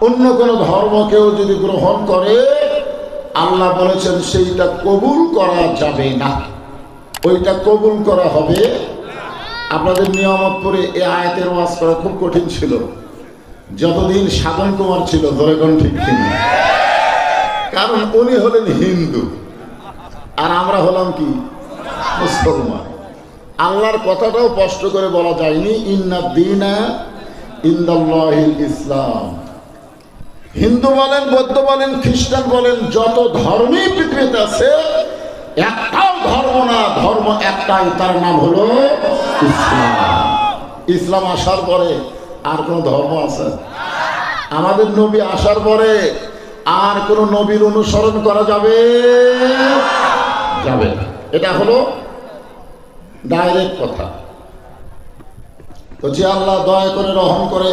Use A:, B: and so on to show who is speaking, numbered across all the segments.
A: অন্য কোনো ধর্ম কেউ যদি গ্রহণ করে, আল্লাহ বলেছেন, সেইটা কবুল করা যাবে না। ওইটা কবুল করা হবে। আপনাদের নিয়ামত নিয়ামতপুরে এ আয়াতের ওয়াজ করা খুব কঠিন ছিল। যতদিন সাধন কুমার ছিল, ধরে কোন ঠিক কিনা। কারণ উনি হলেন হিন্দু, আর আমরা হলাম কি? মুসলমান। আল্লাহর কথাটাও স্পষ্ট করে বলা যায়নি, ইন্না দিনা ইন্দাল্লাহিল ইসলাম। হিন্দু বলেন, বৌদ্ধ বলেন, খ্রিস্টান বলেন, যত ধর্মই পৃথিবীতে আছে, একটাও ধর্ম না, ধর্ম একটাই, তার নাম হলো ইসলাম। ইসলাম আসার পরে আর কোন ধর্ম আছে? আমাদের নবী আসার পরে আর কোন নবীর অনুসরণ করা যাবে? যাবে। এটা হলো ডাইরেক্ট কথা। তো যে আল্লাহ দয়া করে রহম করে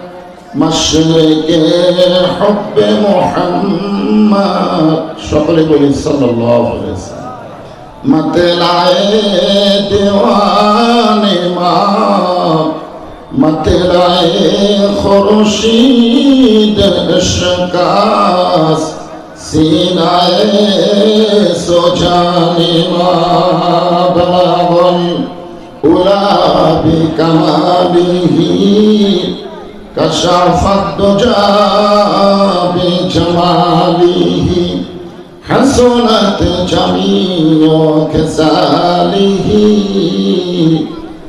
A: مشرق حب محمد সকলে বলি সাল্লাল্লাহু আলাইহি সাল্লাম মতলায়ে دیوانে মা, মতলায়ে খুরশিদ শকাস সিনায়ে সোজানি মা বলাবন উলা বিকামালিহি كشف الدجى بجماله حسنت جميع كساله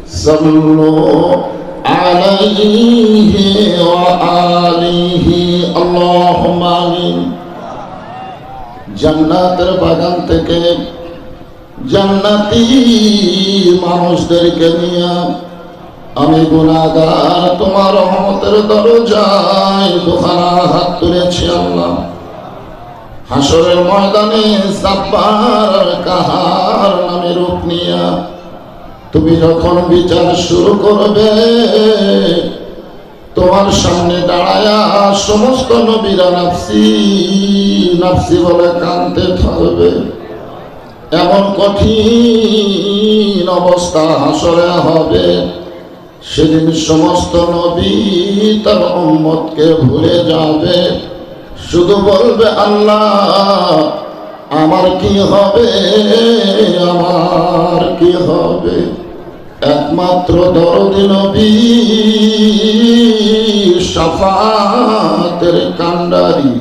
A: صلوا عليه وآله اللهم آمين জান্নাতের বাগান থেকে জান্নাতি মানুষদেরকে নিয়ে আমি গুণাগার তোমার রহমতের দরজায় দোকানা হাত তুলেছি আল্লাহ। হাসরের ময়দানে সাব্বার কাহার নামে রূপ নিয়া তুমি যখন বিচার শুরু করবে, তোমার সামনে দাঁড়ায়া সমস্ত নবীরা নাফসি নাফসি বলে কানতে থাকবে। এমন কঠিন অবস্থা হাসরে হবে। সেদিন সমস্ত নবী তার উম্মতকে ভুলে যাবে। শুধু বলবে, আল্লাহ, আমার কি হবে? আমার কি হবে? একমাত্র দরদি নবী সাফাতের কান্ডারি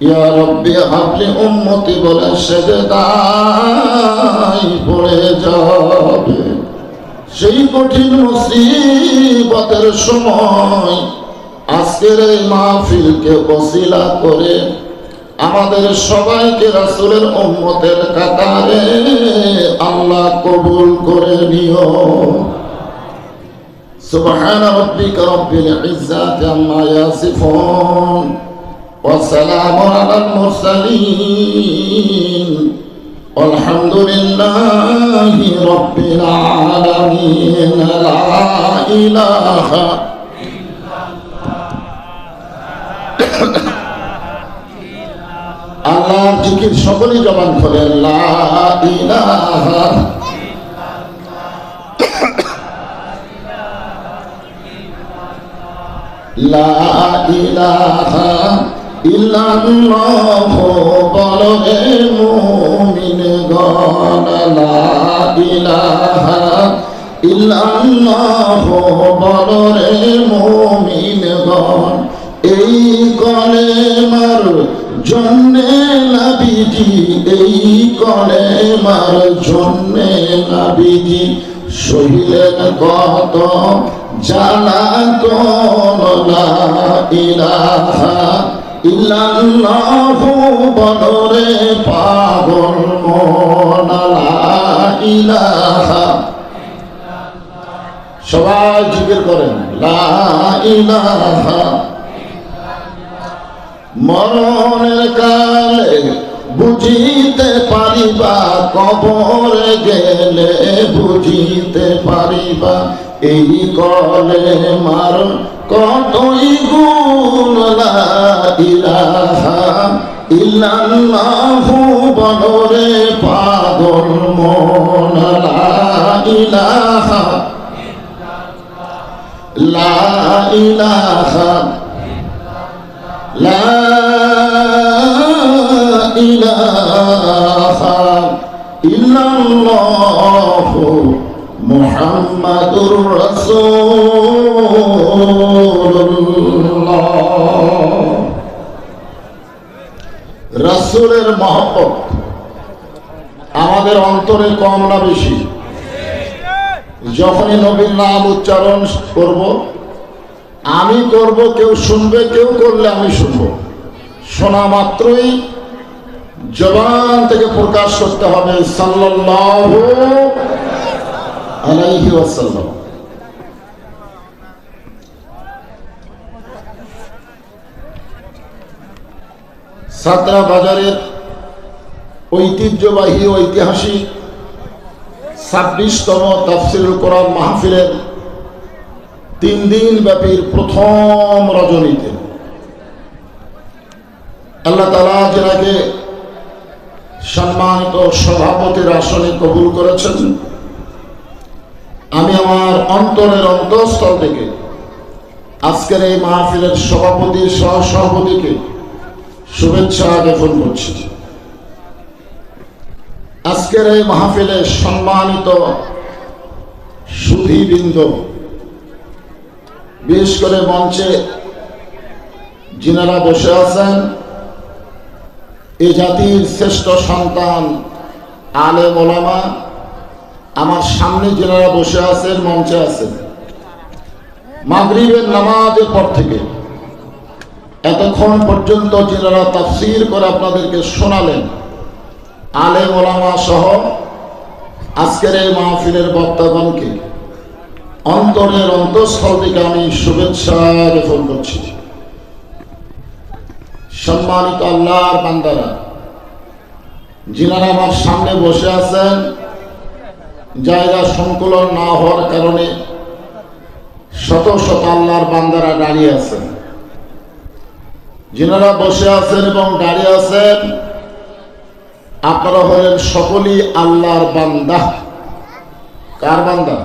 A: ইয়া রব্বি হাবলি উম্মতি বলে সেজদাই পড়ে যাবে। সেই কঠিন মুসিবতের সময় আজকের এই মাহফিলকে বসিলা করে আমাদের সবাইকে রাসূলের উম্মতের কাতারে আল্লাহ কবুল করে নিও সুবহান রাব্বিকা রব্বিল ইজ্জাতি আম্মা ইয়াসিফুন وسلام على المرسلين والحمد لله رب العالمين لا إله আল্লাহর জিকির সকলেই জবান খোলে লা ইলাহা লা ইলাহা ইল্লাল্লাহ বলবে মুমিন গণ লা ইলাহা ইল্লাল্লাহ বলরে মুমিন গণ এই কলেমার জন্যে নাবিজি এই কলেমার জন্যে নাবিজি শহীদের কত জানা লা ইলাহা ইল্লাল্লাহু বলরে পাগল মন ইলাহা সবাই জিকির করেন, লা ইলাহা মরণের কালে বুঝিতে পারিবা, কবরে গেলে বুঝিতে পারিবা। এই কলে মার কতই গুণ ইলাহা ইল্লাল্লাহু বলরে পাগল মন লা ইলাহা লা ইলাহা লা ইলাহা ইল্লাল্লাহু মুহাম্মাদুর রাসূলুল্লাহ। রাসূলের মহব্বত আমাদের অন্তরে কম না বেশি? যখনই নবীর নাম উচ্চারণ করব, আমি করব, কেউ শুনবে, কেউ করলে আমি শুনব। শোনা মাত্রই জবান থেকে প্রকাশ করতে হবে, সাল্লাল্লাহু সাতরা বাজারের ঐতিহ্যবাহী ঐতিহাসিক ছাব্বিশতম তাফসিরুল কোরআন মাহফিলের তিন দিন ব্যাপীর প্রথম রজনীতে আল্লাহ তালা যেনাকে সম্মানিত সভাপতির আসনে কবুল করেছেন। আমি আমার অন্তরের অন্তঃস্থল থেকে আজকের এই মাহফিলের সভাপতি সহ সভাপতিকে শুভেচ্ছা জ্ঞাপন করছি। আজকের এই মাহফিলে সম্মানিত সুধীবৃন্দ, বিশেষ করে মঞ্চে যিনারা বসে আছেন এই জাতির শ্রেষ্ঠ সন্তান আলে মোলামা আমার সামনে যিনারা বসে আছেন, মঞ্চে আছেন, মাগরিবের নামাজের পর থেকে এতক্ষণ পর্যন্ত যিনারা তাফসির করে আপনাদেরকে শোনালেন আলে মোলামা সহ আজকের এই মাহফিলের বক্তাগণকে অন্তরের অন্তঃস্থল থেকে আমি শুভেচ্ছা জ্ঞাপন করছি। সম্মানিত আল্লাহর বান্দারা যিনারা আমার সামনে বসে আছেন জায়গা সংকুলন না হওয়ার কারণে শত শত আল্লাহর বান্দারা দাঁড়িয়ে আছেন। যিনারা বসে আছেন এবং দাঁড়িয়ে আছেন, আপনারা হলেন সকলেই আল্লাহর বান্দা। কার বান্দা?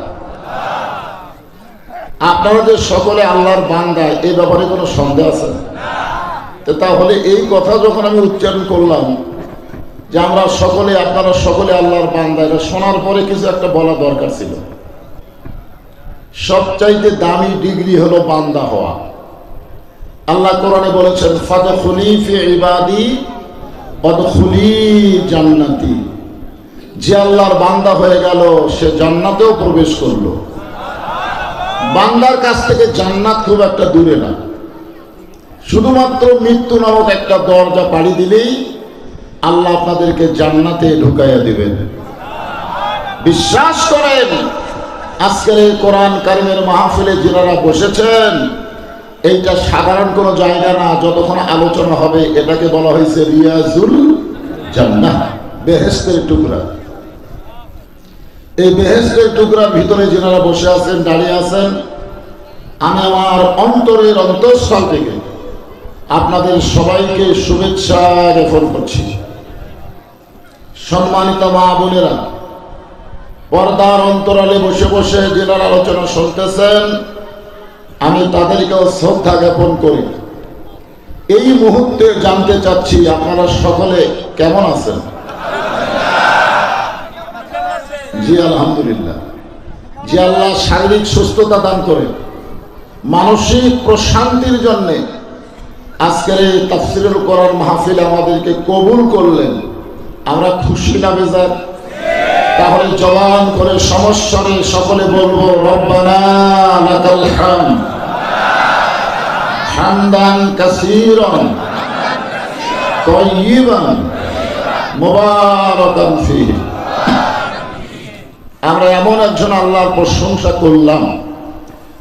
A: আপনারা যে সকলে আল্লাহর বান্দা এই ব্যাপারে কোনো সন্দেহ আছে? তাহলে এই কথা যখন আমি উচ্চারণ করলাম যে আমরা সকলে, আপনারা সকলে আল্লাহর বান্দা। এটা শোনার পরে কিছু একটা বলা দরকার ছিল। সবচাইতে দামি ডিগ্রি হলো বান্দা হওয়া। আল্লাহ কোরআনে বলেছেন ফাদা খলিফি ইবাদি, অদখুলি জান্নাতি। যে আল্লাহর বান্দা হয়ে গেল, সে জান্নাতেও প্রবেশ করল। বান্দার কাছ থেকে জান্নাত খুব একটা দূরে না। শুধুমাত্র মৃত্যু নামক একটা দরজা পাড়ি দিলেই আল্লাহ আপনাদেরকে জান্নাতে ঢুকাইয়া দিবেন। বিশ্বাস করেন, আজকের এই কোরআন কারিমের মাহফিলে যারা বসেছেন, এইটা সাধারণ কোনো জায়গা না, যতক্ষণ আলোচনা হবে, এটাকে বলা হয়েছে রিয়াজুল জান্নাহ বেহেস্তের টুকরা। এই বেহেস্তের টুকরার ভিতরে যেনারা বসে আছেন, দাঁড়িয়ে আছেন, আমি আমার অন্তরের অন্তঃস্থল থেকে আপনাদের সবাইকে শুভেচ্ছা জ্ঞাপন করছি। সম্মানিত মা বোনেরা, পর্দার অন্তরালে বসে বসে জেলার আলোচনা শুনতেছেন, আমি তাদেরকেও শ্রদ্ধা জ্ঞাপন করি। এই মুহূর্তে জানতে চাচ্ছি আপনারা সকলে কেমন আছেন? জি, আলহামদুলিল্লাহ। জি, আল্লাহ শারীরিক সুস্থতা দান করে মানসিক প্রশান্তির জন্যে আজকের এই তাফসিরুল করার মাহফিল আমাদেরকে কবুল করলেন। আমরা খুশি না বেজার? তাহলে জবান করে সমস্যরে সকলে বলব আমরা এমন একজন আল্লাহর প্রশংসা করলাম,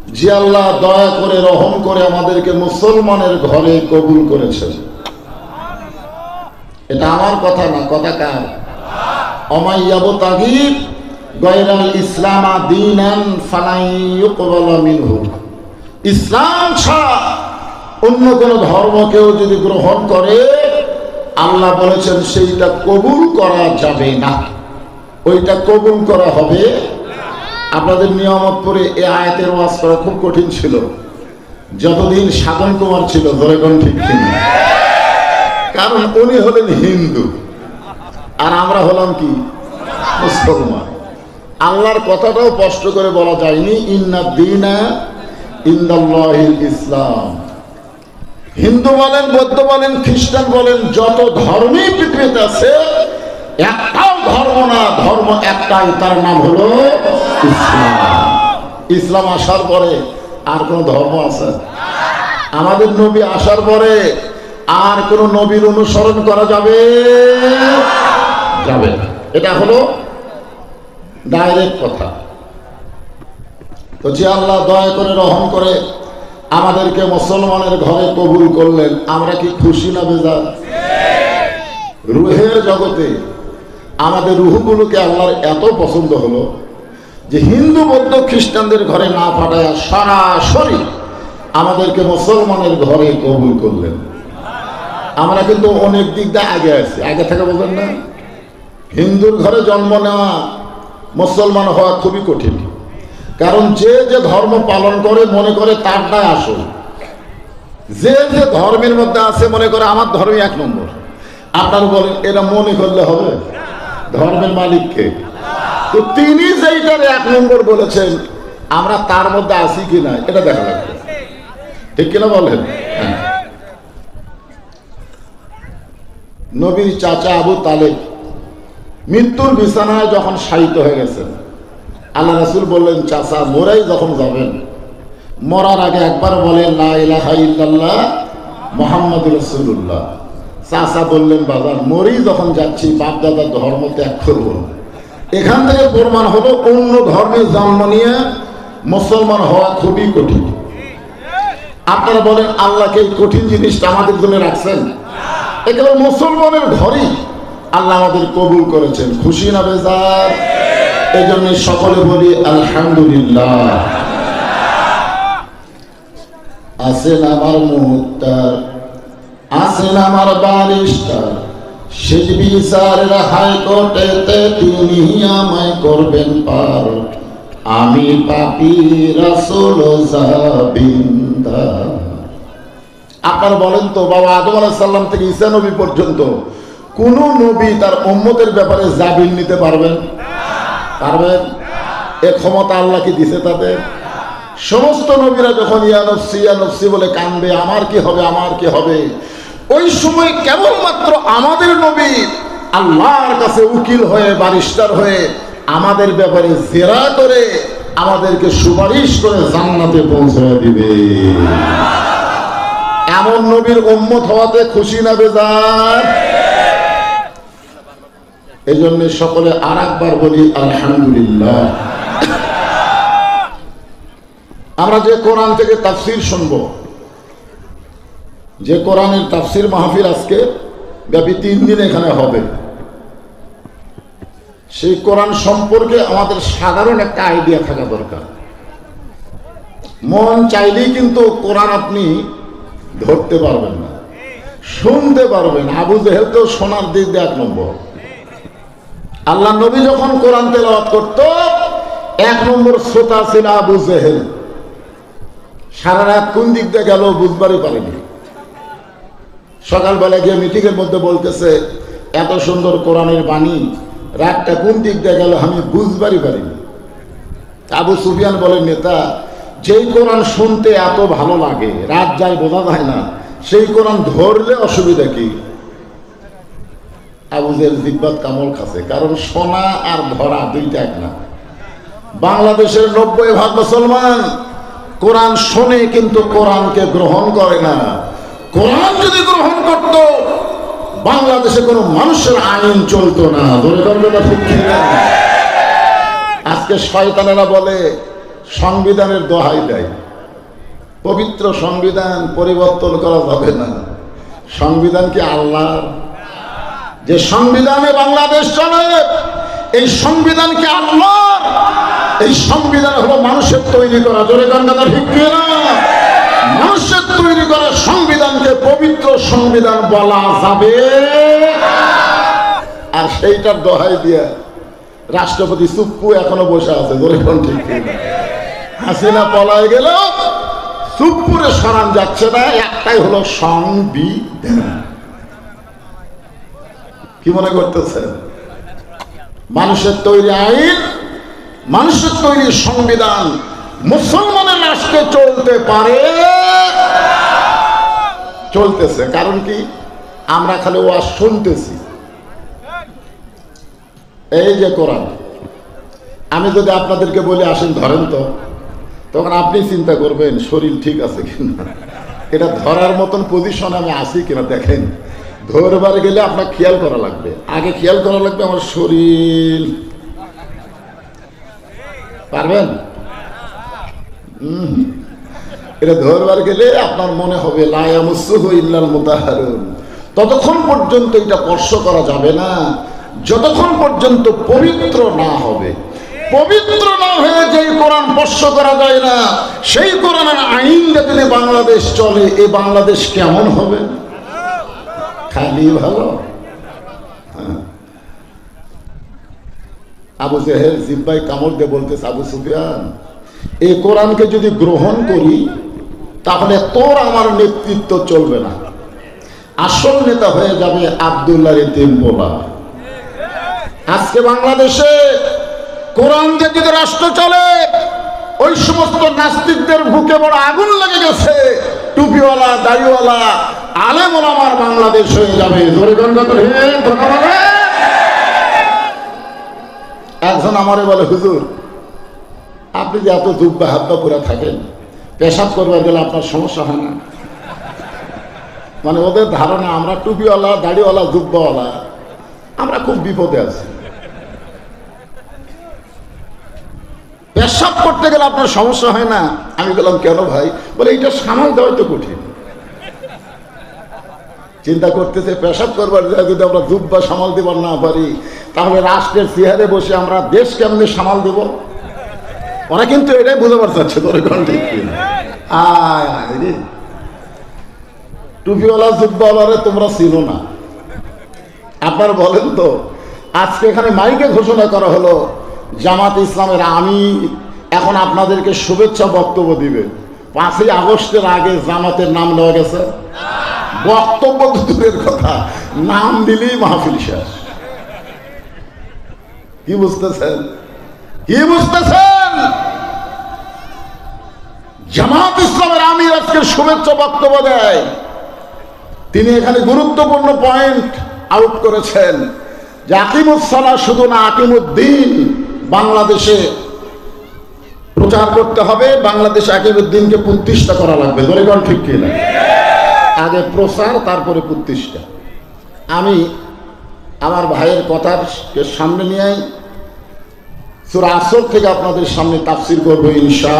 A: যে আল্লাহ দয়া করে, রহম করে আমাদেরকে মুসলমানের ঘরে কবুল করেছেন। এটা আমার কথা না, কথা কার? অমাইয়াবু তাগিব, গয়রাল ইসলামা দিনান মিনহু। ইসলাম ছাড়া অন্য কোন ধর্ম কেউ যদি গ্রহণ করে, আল্লাহ বলেছেন সেইটা কবুল করা যাবে না। ওইটা কবুল করা হবে? আপনাদের নিয়ামত করে এ আয়াতের ওয়াজ করা খুব কঠিন ছিল। যতদিন সাধন কুমার ছিল, ধরে কোন ঠিক কিনা? কারণ উনি হলেন হিন্দু। আর আমরা হলাম কি? মুসলমান। আল্লাহর কথাটাও স্পষ্ট করে বলা যায়নি, ইন্না দিনা ইন্দাল্লাহিল ইসলাম। হিন্দু বলেন, বৌদ্ধ বলেন, খ্রিস্টান বলেন, যত ধর্মই পৃথিবীতে আছে, একটাও ধর্ম না, ধর্ম একটাই, তার নাম হলো ইসলাম। ইসলাম আসার পরে আর কোন ধর্ম আছে? আমাদের নবী আসার পরে আর কোন নবীর অনুসরণ করা যাবে? যাবে না। এটা হলো ডাইরেক্ট কথা। তো যে আল্লাহ দয়া করে রহম করে আমাদেরকে মুসলমানের ঘরে কবুল করলেন, আমরা কি খুশি না বেজার? রুহের জগতে আমাদের রুহগুলোকে আল্লাহর এত পছন্দ হলো যে হিন্দু, বৌদ্ধ, খ্রিস্টানদের ঘরে না পাঠায় সরাসরি আমাদেরকে মুসলমানের ঘরে কবুল করলেন। আমরা কিন্তু অনেক দিক দিয়ে আগে আছি। আগে থেকে বলবেন না? হিন্দুর ঘরে জন্ম নেওয়া মুসলমান হওয়া খুবই কঠিন। কারণ যে যে ধর্ম পালন করে, মনে করে তারটাই আসল। যে যে ধর্মের মধ্যে আছে, মনে করে আমার ধর্মই এক নম্বর। আপনার বলেন এটা মনে করলে হবে? ধর্মের মালিককে তো তিনি যেইটার এক নম্বর বলেছেন, আমরা তার মধ্যে আছি কিনা এটা দেখা লাগবে। ঠিক কিনা বলেন? হ্যাঁ। নবীর চাচা আবু তালেব মৃত্যুর বিছানায় যখন শায়িত হয়ে গেছেন, আল্লাহ রাসুল বললেন, চাচা, মোরাই যখন যাবেন, মরার আগে একবার বলেন মোহাম্মদ রসুল্লাহ চাচা বললেন বাজার মরি যখন যাচ্ছি বাপদাদার ধর্ম ত্যাগ করব এখান থেকে প্রমাণ হলো, অন্য ধর্মে জন্ম নিয়ে মুসলমান হওয়া খুবই কঠিন। আপনারা বলেন, আল্লাহকে এই কঠিন জিনিসটা আমাদের জন্য রাখছেন? একেবারে মুসলমানের ঘরেই আল্লাহ আমাদের কবুল করেছেন। খুশি না বেজার? এই জন্য সকলে বলি, আলহামদুলিল্লাহ। আছেন আমার মুক্তার? আছেন আমার বারিস্টার শেষ বিচারের হাইকোর্টেতে তিনি আমায় করবেন পার। আমি পাপি রাসুল জাবিন্দার আপনারা বলেন তো, বাবা আদম আলাহিসাল্লাম থেকে ঈসা নবী পর্যন্ত কোন নবী তার উম্মতের ব্যাপারে জাবিন নিতে পারবেন? পারবেন? এ ক্ষমতা আল্লাহ কি দিছে তাদের? সমস্ত নবীরা যখন ইয়ানফসি ইয়ানফসি বলে কানবে, আমার কি হবে, আমার কি হবে? ওই সময় কেবলমাত্র আমাদের নবী আল্লাহর কাছে উকিল হয়ে বারিস্টার হয়ে আমাদের ব্যাপারে জেরা করে আমাদেরকে সুপারিশ করে জান্নাতে পৌঁছে দিবে। এমন নবীর উম্মত হওয়াতে খুশি না বেজার? এই জন্য সকলে আর একবার বলি, আলহামদুলিল্লাহ। আমরা যে কোরআন থেকে তাফসির শুনব, যে কোরআনের তাফসির মাহফিল আজকে ব্যাপী তিন দিন এখানে হবে। সেই কোরআন সম্পর্কে আমাদের সাধারণ একটা আইডিয়া থাকা দরকার। মন চাইলেই কিন্তু কোরআন আপনি ধরতে পারবেন না। শুনতে পারবেন। আবু জেহেল তো শোনার দিক দিয়ে এক নম্বর। আল্লাহ নবী যখন কোরআন তেলাওয়াত করত, এক নম্বর শ্রোতা ছিল আবু জেহেল। সারা রাত কোন দিক দিয়ে গেল বুঝবারই পারেনি। সকালবেলা গিয়ে মিটিংয়ের মধ্যে বলতেছে, এত সুন্দর কোরআনের বাণী, রাতটা কোন দিক দিয়ে গেল আমি বুঝবারই পারিনি। আবু সুফিয়ান বলেন নেতা যেই কোরআন শুনতে এত ভালো লাগে, রাত যায়, বোঝা যায় না। সেই কোরআন ধরলে অসুবিধা কি? আবুজের জিব্বাত কামল খাসে কারণ শোনা আর ধরা দুইটা এক না। বাংলাদেশের নব্বই ভাগ মুসলমান কোরআন শোনে, কিন্তু কোরআনকে গ্রহণ করে না। কোরআন যদি গ্রহণ করত, বাংলাদেশে কোনো মানুষের আইন চলতো না। ধরে না ঠিক? আজকে শয়তানেরা বলে সংবিধানের দোহাই দেয়। পবিত্র সংবিধান পরিবর্তন করা যাবে না। সংবিধান কি আল্লাহ? যে সংবিধানে বাংলাদেশ চলে, এই সংবিধান কি আল্লাহ? এই সংবিধান হলো মানুষের তৈরি করা। জোরে কথা ঠিক না? মানুষের তৈরি করা সংবিধানকে পবিত্র সংবিধান বলা যাবে। আর সেইটার দোহাই দিয়ে রাষ্ট্রপতি সুপ্পু এখনও বসে আছে। জোরে ঠিক না? হাসিনা পলায় গেল সুপ্পুরে সরান যাচ্ছে না, একটাই হলো সংবিধান। কি মনে করতেছেন? মানুষের তৈরি আইন, মানুষের তৈরি সংবিধান, মুসলমানের রাষ্ট্রে চলতে পারে, চলতেছে। কারণ কি? আমরা খালি ওয়াজ শুনতেছি। এই যে কোরআন। আমি যদি আপনাদেরকে বলি, আসেন ধরেন তো। তখন আপনি চিন্তা করবেন, শরীর ঠিক আছে কিনা? এটা ধরার মতন পজিশন আমি আছি কিনা দেখেন। ধরবার গেলে আপনার খেয়াল করা লাগবে। আগে খেয়াল করা লাগবে আমার শরীর। পারবেন। এটা ধরবার গেলে আপনার মনে হবে ততক্ষণ পর্যন্ত এটা স্পর্শ করা যাবে না। যতক্ষণ পর্যন্ত পবিত্র না হবে পবিত্র না হয়ে যেই কোরআন স্পর্শ করা যায় না, সেই কোরআনের আইন যদি বাংলাদেশ চলে এই বাংলাদেশ কেমন হবে? খালি ভালো? হ্যাঁ। আবু জেহেল জিব্বাই কামড় দিয়ে বলতেছে, আবু সুফিয়ান এই কোরআনকে যদি গ্রহণ করি, তাহলে তোর আমার নেতৃত্ব চলবে না। আসল নেতা হয়ে যাবে আবদুল্লাহ বোলা আজকে বাংলাদেশে কোরআন দিয়ে যদি রাষ্ট্র চলে, ওই সমস্ত নাস্তিকদের বুকে বড় আগুন লেগে গেছে। টুপিওয়ালা, দাড়িওয়ালা আলেম ওলামার বাংলাদেশ হয়ে যাবে। একজন আমারে বলে, হুজুর, আপনি যে এত দুব্বা হাব্বা করে থাকেন, পেশাব করবার গেলে আপনার সমস্যা হয় না। মানে ওদের ধারণা, আমরা টুপিওয়ালা, দাড়িওয়ালা, দুব্বাওয়ালা, আমরা খুব বিপদে আছি। পেশাব করতে গেলে আপনার সমস্যা হয় না? আমি বললাম, কেন ভাই? বলে, এইটা সামাল দেওয়াই তো কঠিন। চিন্তা করতেছে, পেশাব করবার যদি আমরা দুব্বা সামাল দেবার না পারি, তাহলে রাষ্ট্রের চেহারে বসে আমরা দেশ কেমনে সামাল দেব? ওরা কিন্তু এটাই বুঝতে পারছে তোর ঠিক কিনা। আয় আয়, রে। টুপিওয়ালা, জুব্বাওয়ালারে তোমরা চিনো না। আপনার বলেন তো, আজকে এখানে মাইকে ঘোষণা করা হলো জামাত ইসলামের আমি এখন আপনাদেরকে শুভেচ্ছা বক্তব্য দিবে। পাঁচই আগস্টের আগে জামাতের নাম নেওয়া গেছে। বক্তব্য দূরের কথা, নাম দিলেই মাহফিল শেষ। কি বুঝতেছেন? কি বুঝতেছেন? জামাত ইসলামের আমির আজকে শুভেচ্ছা বক্তব্য দেয়। তিনি এখানে গুরুত্বপূর্ণ পয়েন্ট আউট করেছেন। যে আকিমুসালা শুধু না, আকিমুদ্দিন বাংলাদেশে প্রচার করতে হবে, বাংলাদেশে আকিমুদ্দিনকে প্রতিষ্ঠা করা লাগবে। দরিগণ ঠিক কিনা আগে প্রচার, তারপরে প্রতিষ্ঠা। আমি আমার ভাইয়ের কথার সামনে নিয়ে সুরা আসর থেকে আপনাদের সামনে তাফসির করব ইনশা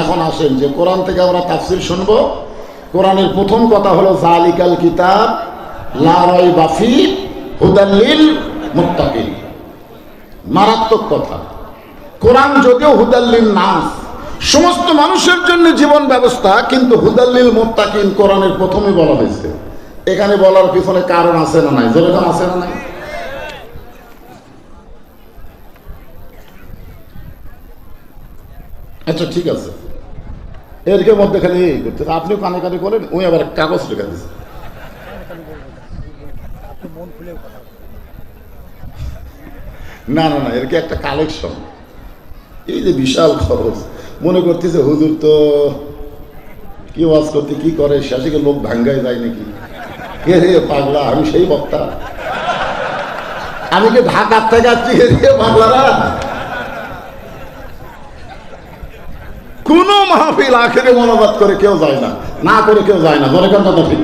A: এখন আসেন, যে কোরআন থেকে আমরা তাফসির শুনব, কোরআনের প্রথম কথা হলো, জালিকাল কিতাব লারয় বাফি হুদাল্লিল মুত্তাকিন। মারাত্মক কথা। কোরআন যদিও হুদাল্লিল নাস, সমস্ত মানুষের জন্য জীবন ব্যবস্থা, কিন্তু হুদাল্লিল মোত্তাকিন কোরআনের প্রথমে বলা হয়েছে। এখানে বলার পিছনে কারণ আছে না নাই? যেরকম আছে না নাই? আচ্ছা ঠিক আছে। এরকে মধ্যে খালি এই করতে আপনিও কানে কানে করেন ওই আবার কাগজ লেখা দিচ্ছে না না না, এর কি একটা কালেকশন এই যে বিশাল খরচ। মনে করতেছে হুজুর তো কি ওয়াজ করতে, কি করে শেষে লোক ভাঙ্গায় যায় নাকি? কে রে পাগলা, আমি সেই বক্তা। আমি কি ঢাকার থেকে আসছি হে রে পাগলারা? কোন মাহফিল আখেরে মনোবাদ করে কেউ যায় না না করে কেউ যায় না করেন কথা ঠিক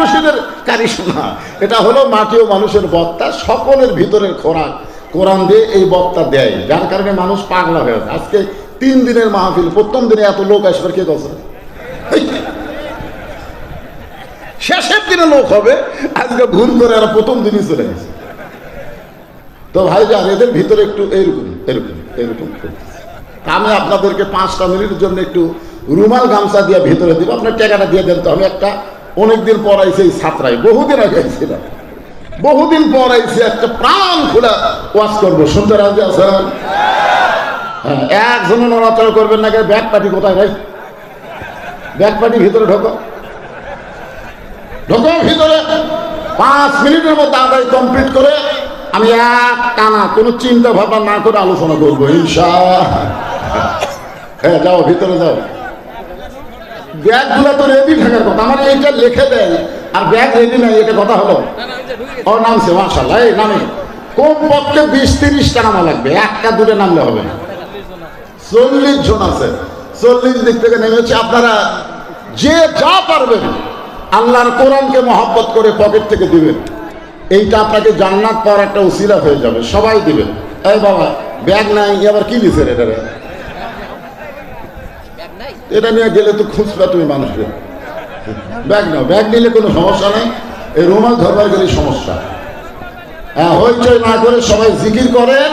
A: রশিদের কারিশমা। এটা হলো মাটি ও মানুষের বক্তা, সকলের ভিতরের খোরাক। কোরআন দিয়ে এই বক্তা দেয়। যার কারণে মানুষ পাগলা হয়ে যায়। আজকে তিন দিনের মাহফিল, প্রথম দিনে এত লোক আসবার কে কথা শেষের দিনে লোক হবে, আজকে ভুল করে আর প্রথম দিনই চলে গেছে। তো ভাই যান এদের ভিতরে একটু এরকম এরকম এরকম আমি আপনাদেরকে পাঁচটা মিনিটের জন্য একটু রুমাল গামছা দিয়ে ভিতরে দিব। আপনার টাকাটা দিয়ে দেন তো। আমি একটা অনেকদিন পর আইছি এই ছাত্রায়, বহুদিন আগে আইছিলাম। বহুদিন পর আইছি একটা প্রাণ খোলা ওয়াজ করব। শুনতে রাজি আছেন? হ্যাঁ একজনও নড়াচড়া করবেন না ব্যাগ পার্টি কোথায় ভাই? ব্যাগ পার্টি ভিতরে ঢোকো। ঢোকো ভিতরে। পাঁচ মিনিটের মধ্যে আদায় কমপ্লিট করে আমি এক টানা কোনো চিন্তা ভাবনা না করে আলোচনা করব ইনশা হ্যাঁ যাও, ভিতরে যাও। ব্যাগগুলো তো রেডি থাকার কথা। আমার এইটা লিখে দেয়। আর ব্যাগ রেডি নাই এটা কথা হলো? ও নামছে মার্শাল্লাহ এই নামে। কম পক্ষে বিশ তিরিশটা নামা লাগবে একটা দুটো নামলে হবে না। চল্লিশ জন আছে। চল্লিশ দিক থেকে নেমেছে আপনারা যে যা পারবেন আল্লাহর কোরআনকে মহব্বত করে পকেট থেকে দিবেন। এইটা আপনাকে জান্নাত পাওয়ার একটা উসিলা হয়ে যাবে সবাই দিবেন। এই বাবা ব্যাগ নাই আবার কি দিছে এটা? এটা নিয়ে গেলে তো খুঁজবে তুমি মানুষকে ব্যাগ নাও, ব্যাগ নিলে কোনো সমস্যা নেই। এই রুমাল ধরবার গেলে সমস্যা। হ্যাঁ হইচই না করে সবাই জিকির করেন,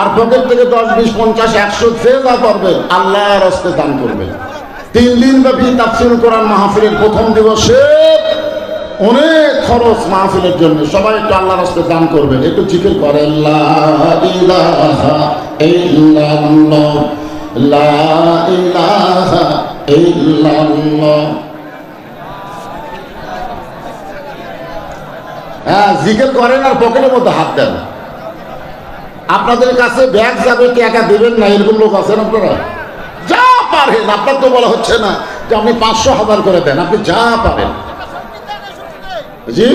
A: আর পকেট থেকে দশ, বিশ, পঞ্চাশ, একশো যে যা পারবেন, আল্লাহর হস্তে দান করবেন। তিন দিন ব্যাপী তাফসিল কোরআন মাহফিলের প্রথম দিবসে অনেক খরচ মাহফিলের জন্য সবাই একটু আল্লাহর হস্তে দান করবেন। একটু জিকির করেন লা ইলাহা ইল্লাল্লাহ লা ইলাহা ইল্লাল্লাহ হ্যাঁ জিজ্ঞেস করেন আর পকেটের মধ্যে হাত দেন। আপনাদের কাছে ব্যাগ যাবে টাকা দেবেন না? এরকম লোক আছেন আপনারা? যা পারেন, আপনার তো বলা হচ্ছে না যে আপনি পাঁচশো হাজার করে দেন, আপনি যা পারেন। জি?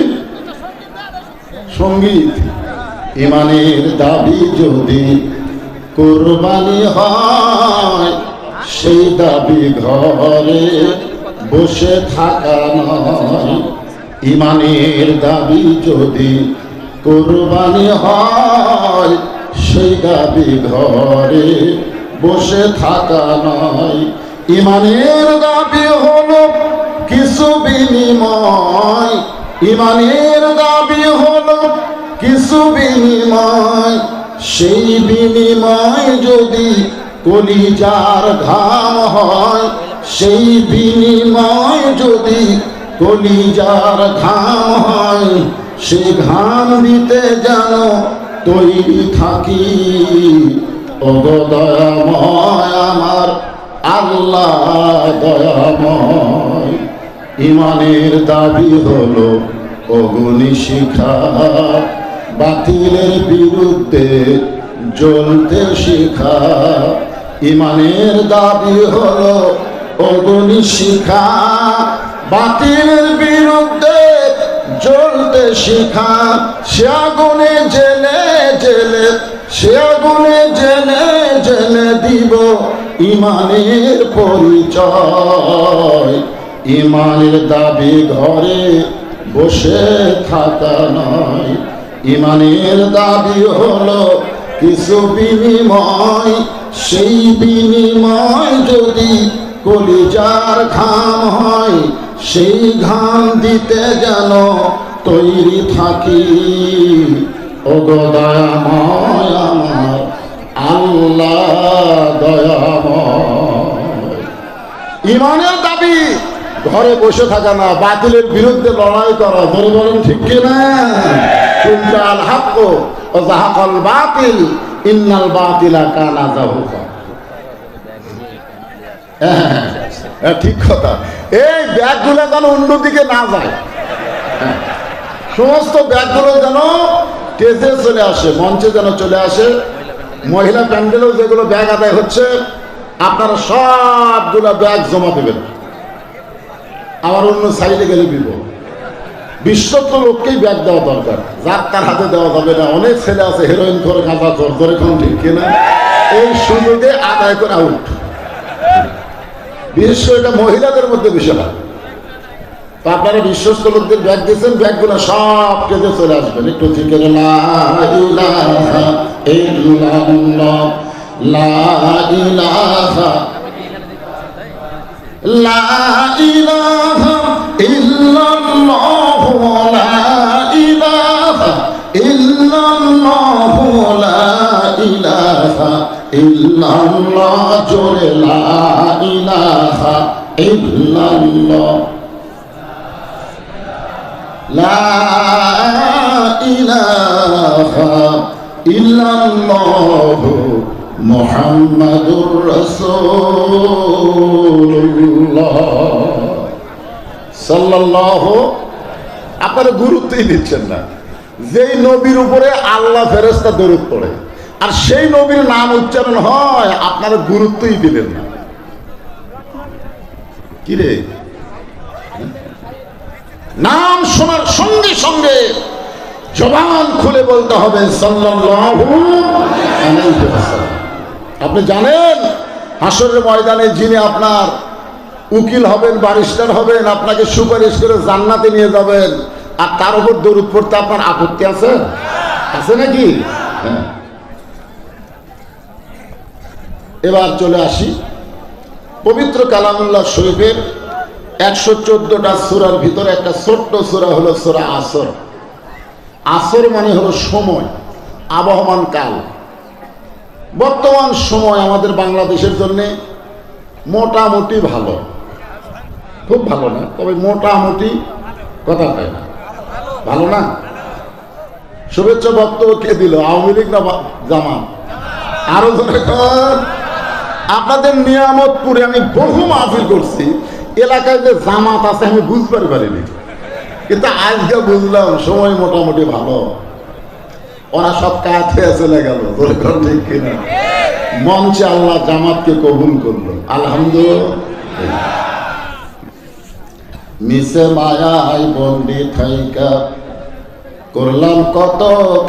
A: সংগীত। ইমানের দাবি যদি কোরবানি হয়, সেই দাবি ঘরে বসে থাকা নয়। ইমানের দাবি যদি কোরবানি হয়, সেই দাবি ঘরে বসে থাকা নয়। ইমানের দাবি হলো কিছু বিনিময়। ইমানের দাবি হলো কিছু বিনিময়। সেই বিনিময় যদি কলিজার ঘাম হয়, সেই বিনিময় যদি কলিজার ঘাম হয় সেই ঘাম দিতে যেন তৈরি থাকি। অগদয়াময় আমার আল্লাহ দয়াময়। ইমানের দাবি হলো অগ্নি শিখা। বাতিলের বিরুদ্ধে জ্বলতে শিখা। ইমানের দাবি হলো অগ্নি শিখা। বাতিলের বিরুদ্ধে জ্বলতে শিখা, সে আগুনে জেলে জেলে, সে আগুনে জেলে জেলে দিব ইমানের পরিচয়। ইমানের দাবি ঘরে বসে থাকা নয়। ইমানের দাবি হলো কিছু বিনিময়, সেই বিনিময় যদি কলিজার খাম হয় সেই ঘাম দিতে যেন তৈরি থাকি। অগদয়াময় আমার আল্লাহ দয়াময়। ইমানের দাবি ঘরে বসে থাকা না বাতিলের বিরুদ্ধে লড়াই করা ধরে বলেন ঠিক কিনা কুঞ্জাল হাক্ক ও জাহাকল বাতিল ইন্নাল বাতিলা কানা জাহুকা। হ্যাঁ, হ্যাঁ, ঠিক কথা। এই ব্যাগগুলো যেন অন্যদিকে না যায়। সমস্ত ব্যাগগুলো যেন স্টেজে চলে আসে, মঞ্চে যেন চলে আসে। মহিলা প্যান্ডেলেও যেগুলো ব্যাগ আদায় হচ্ছে, আপনারা সবগুলো ব্যাগ জমা দেবেন। আমার অন্য সাইডে গেলে বিপদ বিশ্বস্ত লোককেই ব্যাগ দেওয়া দরকার। যার তার হাতে দেওয়া যাবে না। অনেক ছেলে আছে হেরোইন করে গাঁজা কর কোন ঠিক কিনা। এই সুযোগে আদায় করে আউট বিশেষ করে এটা মহিলাদের মধ্যে বিষয় তা আপনারা বিশ্বস্ত লোকদের ব্যাগ দিয়েছেন, ব্যাগগুলো সব কেটে চলে আসবেন। একটু ইল্লাল্লাহু, লা ইলাহা ইল্লাল্লাহু জোরে লা আপনারা গুরুত্বই দিচ্ছেন না। যেই নবীর উপরে আল্লাহ ফেরেস্তা দরুদ পড়ে। আর সেই নবীর নাম উচ্চারণ হয়, আপনারা গুরুত্বই দিলেন না। কি রে? নাম শোনার সঙ্গে সঙ্গে জবান খুলে বলতে হবে আপনি জানেন হাসরের ময়দানে যিনি আপনার উকিল হবেন বারিস্টার হবেন, আপনাকে সুপারিশ করে জান্নাতে নিয়ে যাবেন, আর তার উপর দরুদ পড়তে আপনার আপত্তি আছে? আছে নাকি? হ্যাঁ। এবার চলে আসি পবিত্র কালামুল্লাহ শরীফের একশো চোদ্দটা সুরার ভিতরে একটা ছোট্ট সুরা হলো সুরা আসর। আসর মানে হলো সময়, আবহমান কাল। বর্তমান সময় আমাদের বাংলাদেশের জন্যে মোটামুটি ভালো। খুব ভালো না, তবে মোটামুটি কথা পায় না? ভালো না? শুভেচ্ছা বক্তব্য কে দিল? আওয়ামী লীগ না জামাত? আরও ধরে। আপনাদের নিয়ামতপুরে আমি বহু মাহফিল করছি। এলাকায় যে জামাত আছে, আমি বুঝতে পারিনি। কিন্তু আজকে বুঝলাম, সময় মোটামুটি ভালো। ওরা সব হয়ে চলে গেল ঠিক কিনা? মঞ্চে আল্লাহ জামাতকে কবুল করল। আলহামদুলিল্লাহ। মিশে মায়াই বন্দি থাইকা। করলাম কত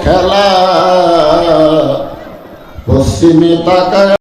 A: খেলা। পশ্চিমে তাকায়